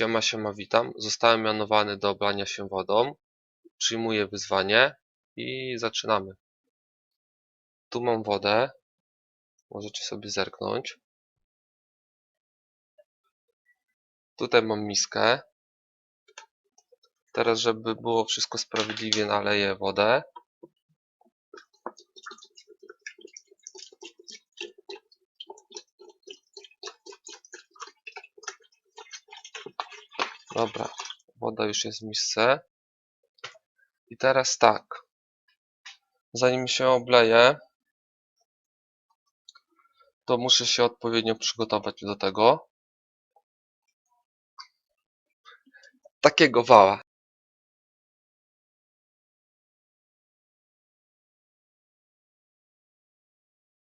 Siema, siema, witam. Zostałem mianowany do oblania się wodą. Przyjmuję wyzwanie i zaczynamy. Tu mam wodę. Możecie sobie zerknąć. Tutaj mam miskę. Teraz, żeby było wszystko sprawiedliwie, naleję wodę. Dobra, woda już jest w misce. I teraz tak. Zanim się obleję, to muszę się odpowiednio przygotować do tego. Takiego wała.